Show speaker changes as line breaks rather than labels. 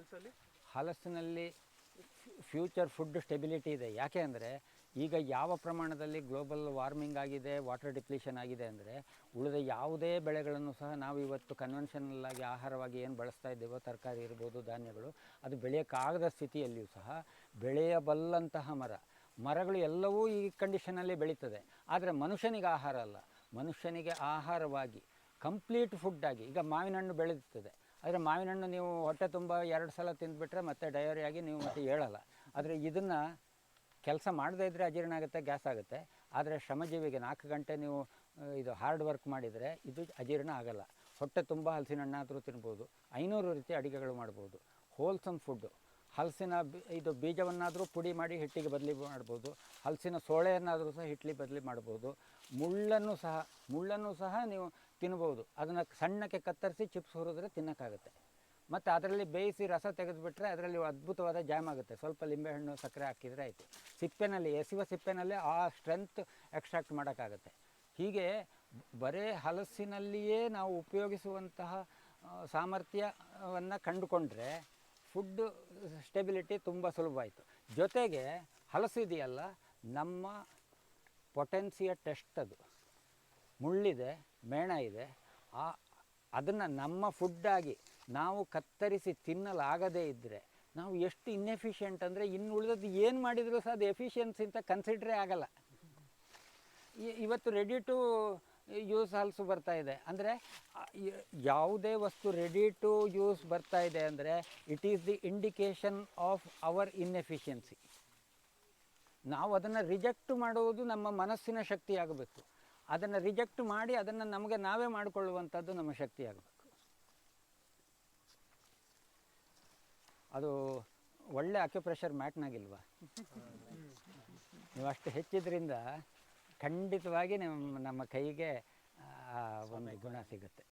ಹಲಸಲ್ಲಿ?
ಹಲಸಿನಲ್ಲಿ future food stability ಇದೆ. ಯಾಕೆ ಅಂದರೆ ಈಗ ಯಾವ ಪ್ರಮಾಣದಲ್ಲಿ ಗ್ಲೋಬಲ್ ವಾರ್ಮಿಂಗ್ ಆಗಿದೆ, ವಾಟರ್ ಡಿಪ್ಲೀಷನ್ ಆಗಿದೆ ಅಂದರೆ ಉಳಿದ ಯಾವುದೇ ಬೆಳೆಗಳನ್ನು ಸಹ ನಾವು ಇವತ್ತು ಕನ್ವೆನ್ಷನಲ್ ಆಗಿ ಆಹಾರವಾಗಿ ಏನು ಬಳಸ್ತಾ ಇದ್ದೇವೋ, ತರಕಾರಿ ಇರ್ಬೋದು, ಧಾನ್ಯಗಳು, ಅದು ಬೆಳೆಯೋಕ್ಕಾಗದ ಸ್ಥಿತಿಯಲ್ಲಿಯೂ ಸಹ ಬೆಳೆಯಬಲ್ಲಂತಹ ಮರ. ಮರಗಳು ಎಲ್ಲವೂ ಈ ಕಂಡೀಷನಲ್ಲಿ ಬೆಳೀತದೆ. ಆದರೆ ಮನುಷ್ಯನಿಗೆ ಆಹಾರ ಅಲ್ಲ. ಮನುಷ್ಯನಿಗೆ ಆಹಾರವಾಗಿ ಕಂಪ್ಲೀಟ್ ಫುಡ್ಡಾಗಿ ಈಗ ಮಾವಿನ ಹಣ್ಣು ಬೆಳೆಯುತ್ತದೆ ಆದರೆ ಮಾವಿನ ಹಣ್ಣು ನೀವು ಹೊಟ್ಟೆ ತುಂಬ ಎರಡು ಸಲ ತಿಂದುಬಿಟ್ರೆ ಮತ್ತೆ ಡಯರಿಯಾಗಿ ನೀವು ಮತ್ತೆ ಹೇಳಲ್ಲ. ಆದರೆ ಇದನ್ನು ಕೆಲಸ ಮಾಡದೇ ಇದ್ದರೆ ಅಜೀರ್ಣ ಆಗುತ್ತೆ, ಗ್ಯಾಸ್ ಆಗುತ್ತೆ. ಆದರೆ ಶ್ರಮಜೀವಿಗೆ ನಾಲ್ಕು ಗಂಟೆ ನೀವು ಇದು ಹಾರ್ಡ್ ವರ್ಕ್ ಮಾಡಿದರೆ ಇದು ಅಜೀರ್ಣ ಆಗಲ್ಲ. ಹೊಟ್ಟೆ ತುಂಬ ಹಲಸಿನ ಹಣ್ಣಾದರೂ ತಿನ್ಬೋದು. ಐನೂರು ರೀತಿ ಅಡುಗೆಗಳು ಮಾಡ್ಬೋದು. ಹೋಲ್ಸಮ್ ಫುಡ್ಡು ಹಲಸಿನ ಇದು ಬೀಜವನ್ನಾದರೂ ಪುಡಿ ಮಾಡಿ ಹಿಟ್ಟಿಗೆ ಬದಲಿ ಮಾಡ್ಬೋದು. ಹಲಸಿನ ಸೋಳೆಯನ್ನಾದರೂ ಸಹ ಹಿಟ್ಲಿ ಬದಲಿ ಮಾಡ್ಬೋದು. ಮುಳ್ಳನ್ನು ಸಹ ಮುಳ್ಳನ್ನು ಸಹ ನೀವು ತಿನ್ಬೋದು. ಅದನ್ನು ಸಣ್ಣಕ್ಕೆ ಕತ್ತರಿಸಿ ಚಿಪ್ಸ್ ಹುರಿದ್ರೆ ತಿನ್ನೋಕ್ಕಾಗುತ್ತೆ. ಮತ್ತು ಅದರಲ್ಲಿ ಬೇಯಿಸಿ ರಸ ತೆಗೆದುಬಿಟ್ರೆ ಅದರಲ್ಲಿ ಅದ್ಭುತವಾದ ಜಾಮ್ ಆಗುತ್ತೆ. ಸ್ವಲ್ಪ ಲಿಂಬೆಹಣ್ಣು ಸಕ್ಕರೆ ಹಾಕಿದರೆ ಆಯಿತು. ಸಿಪ್ಪೆನಲ್ಲಿ ಎಸಿವ ಸಿಪ್ಪೆನಲ್ಲಿ ಆ ಸ್ಟ್ರೆಂತ್ ಎಕ್ಸ್ಟ್ರಾಕ್ಟ್ ಮಾಡೋಕ್ಕಾಗುತ್ತೆ. ಹೀಗೆ ಬರೇ ಹಲಸಿನಲ್ಲಿಯೇ ನಾವು ಉಪಯೋಗಿಸುವಂತಹ ಸಾಮರ್ಥ್ಯವನ್ನು ಕಂಡುಕೊಂಡ್ರೆ ಫುಡ್ ಸ್ಟೆಬಿಲಿಟಿ ತುಂಬ ಸುಲಭ ಆಯಿತು. ಜೊತೆಗೆ ಹಲಸು ಇದೆಯಲ್ಲ, ನಮ್ಮ ಪೊಟೆನ್ಸಿಯ ಟೆಸ್ಟ್ ಅದು. ಮುಳ್ಳಿದೆ, ಮೇಣ ಇದೆ. ಆ, ಅದನ್ನು ನಮ್ಮ ಫುಡ್ಡಾಗಿ ನಾವು ಕತ್ತರಿಸಿ ತಿನ್ನಲಾಗದೇ ಇದ್ದರೆ ನಾವು ಎಷ್ಟು ಇನ್ಎಫಿಷಿಯೆಂಟ್ ಅಂದರೆ ಇನ್ನು ಉಳಿದದ್ದು ಏನು ಮಾಡಿದರೂ ಸಹ ಅದು ಎಫಿಷಿಯನ್ಸಿ ಅಂತ ಕನ್ಸಿಡ್ರೇ ಆಗಲ್ಲ. ಇವತ್ತು ರೆಡಿ ಟು ಯೂಸ್ ಆಲ್ಸು ಬರ್ತಾ ಇದೆ. ಅಂದರೆ ಯಾವುದೇ ವಸ್ತು ರೆಡಿ ಟು ಯೂಸ್ ಬರ್ತಾ ಇದೆ ಅಂದರೆ it is the indication of our inefficiency ನಾವು ಅದನ್ನು ರಿಜೆಕ್ಟ್ ಮಾಡುವುದು ನಮ್ಮ ಮನಸ್ಸಿನ ಶಕ್ತಿ ಆಗಬೇಕು. ಅದನ್ನು ರಿಜೆಕ್ಟ್ ಮಾಡಿ ಅದನ್ನು ನಮಗೆ ನಾವೇ ಮಾಡಿಕೊಳ್ಳುವಂಥದ್ದು ನಮ್ಮ ಶಕ್ತಿ ಆಗಬೇಕು. ಅದು ಒಳ್ಳೆ ಅಕ್ಯುಪ್ರೆಷರ್ ಮ್ಯಾಟ್ನಾಗಿಲ್ವಾ ನೀವು ಅಷ್ಟು ಹೆಚ್ಚಿದ್ರಿಂದ ಖಂಡಿತವಾಗಿ ನಮ್ಮ ನಮ್ಮ ಕೈಗೆ ಆ ಒಂದು ಗುಣ ಸಿಗುತ್ತೆ.